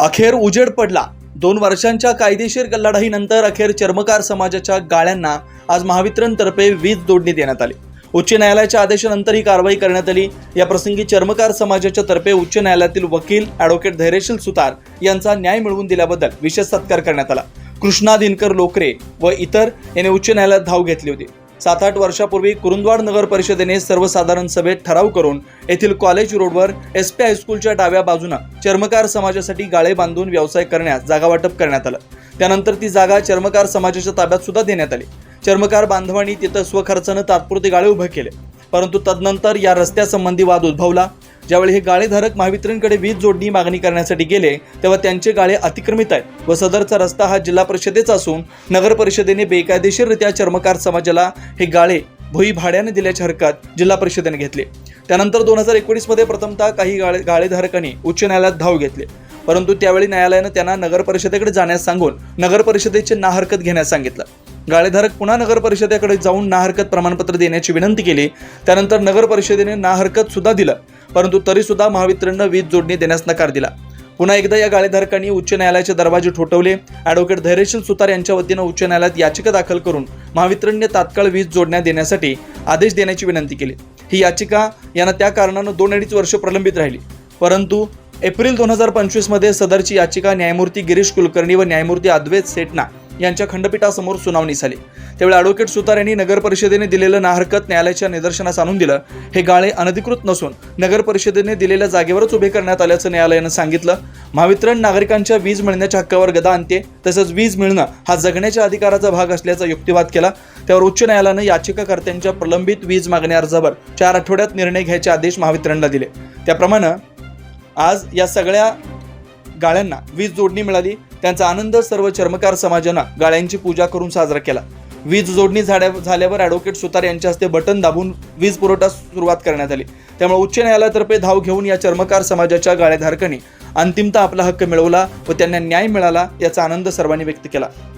अखेर उजेड पडला. दोन वर्षांच्या कायदेशीर लढाईनंतर अखेर चर्मकार समाजाच्या गाळ्यांना आज महावितरणतर्फे वीज जोडणी देण्यात आली. उच्च न्यायालयाच्या आदेशानंतर ही कारवाई करण्यात आली. या प्रसंगी चर्मकार समाजाच्या तर्फे उच्च न्यायालयातील वकील ॲडव्होकेट धैर्यशील सुतार यांचा न्याय मिळवून दिल्याबद्दल विशेष सत्कार करण्यात आला. कृष्णा दिनकर लोकरे व इतर यांनी उच्च न्यायालयात धाव घेतली होती. सात आठ वर्षापूर्वी कुरुंदवाड नगर परिषदेने सर्वसाधारण सभेत ठराव करून येथील कॉलेज रोडवर एस पी हायस्कूलच्या डाव्या बाजूनं चर्मकार समाजासाठी गाळे बांधून व्यवसाय करण्यास जागा वाटप करण्यात आलं. त्यानंतर ती जागा चर्मकार समाजाच्या ताब्यात सुद्धा देण्यात आली. चर्मकार बांधवांनी तिथं स्वखर्चानं तात्पुरते गाळे उभे केले. परंतु तदनंतर या रस्त्यासंबंधी वाद उद्भवला. ज्यावेळी हे गाळेधारक महावितरणकडे वीज जोडणी मागणी करण्यासाठी गेले तेव्हा त्यांचे गाळे अतिक्रमित आहेत व सदरचा रस्ता हा जिल्हा परिषदेचा असून नगर परिषदेने बेकायदेशीररित्या चर्मकार समाजाला हे गाळे भुई भाड्याने दिल्याच्या हरकत जिल्हा परिषदेने घेतली. त्यानंतर दोन हजार एकोणीसमध्ये प्रथमतः काही गाळे गाळेधारकांनी उच्च न्यायालयात धाव घेतले. परंतु त्यावेळी न्यायालयानं त्यांना नगर परिषदेकडे जाण्यास सांगून नगर परिषदेचे ना हरकत घेण्यास सांगितलं. गाळेधारक पुन्हा नगर परिषदेकडे जाऊन ना हरकत प्रमाणपत्र देण्याची विनंती केली. त्यानंतर नगर परिषदेने ना हरकत सुद्धा दिलं. परंतु तरी सुद्धा महावितरणनं वीज जोडणी देण्यास नकार दिला. पुन्हा एकदा या गाळेधारकांनी उच्च न्यायालयाचे दरवाजे ठोठवले. ॲडव्होकेट धैर्यशील सुतार यांच्या वतीनं उच्च न्यायालयात याचिका दाखल करून महावितरणने तात्काळ वीज जोडण्या देण्यासाठी आदेश देण्याची विनंती केली. ही याचिका यांना त्या कारणानं दोन अडीच वर्ष प्रलंबित राहिली. परंतु एप्रिल दोन हजार पंचवीसमध्ये सदरची याचिका न्यायमूर्ती गिरीश कुलकर्णी व न्यायमूर्ती अद्वैत सेटना यांच्या खंडपीठासमोर सुनावणी झाली. त्यावेळी ॲडव्होकेट सुतार यांनी नगर परिषदेने दिलेलं नाहरकत न्यायालयाच्या निदर्शनास आणून दिलं. हे गाळे अनधिकृत नसून नगर परिषदेने दिलेल्या जागेवरच उभे करण्यात आल्याचं न्यायालयानं सांगितलं. महावितरण नागरिकांच्या वीज मिळण्याच्या हक्कावर गदा आणते तसंच वीज मिळणं हा जगण्याच्या अधिकाराचा भाग असल्याचा युक्तिवाद केला. त्यावर उच्च न्यायालयानं याचिकाकर्त्यांच्या प्रलंबित वीज मागणी अर्जावर चार आठवड्यात निर्णय घ्यायचे आदेश महावितरणला दिले. त्याप्रमाणे आज या सगळ्या गाळ्यांना वीज जोडणी मिळाली. त्यांचा आनंद सर्व चर्मकार समाजानं गाळ्यांची पूजा करून साजरा केला. वीज जोडणी झाड्या झाल्यावर ॲडव्होकेट सुतार यांच्या हस्ते बटन दाबून वीज पुरवठा सुरुवात करण्यात आली. त्यामुळे उच्च न्यायालयातर्फे धाव घेऊन या चर्मकार समाजाच्या गाळ्याधारकांनी अंतिमता आपला हक्क मिळवला व त्यांना न्याय मिळाला याचा आनंद सर्वांनी व्यक्त केला.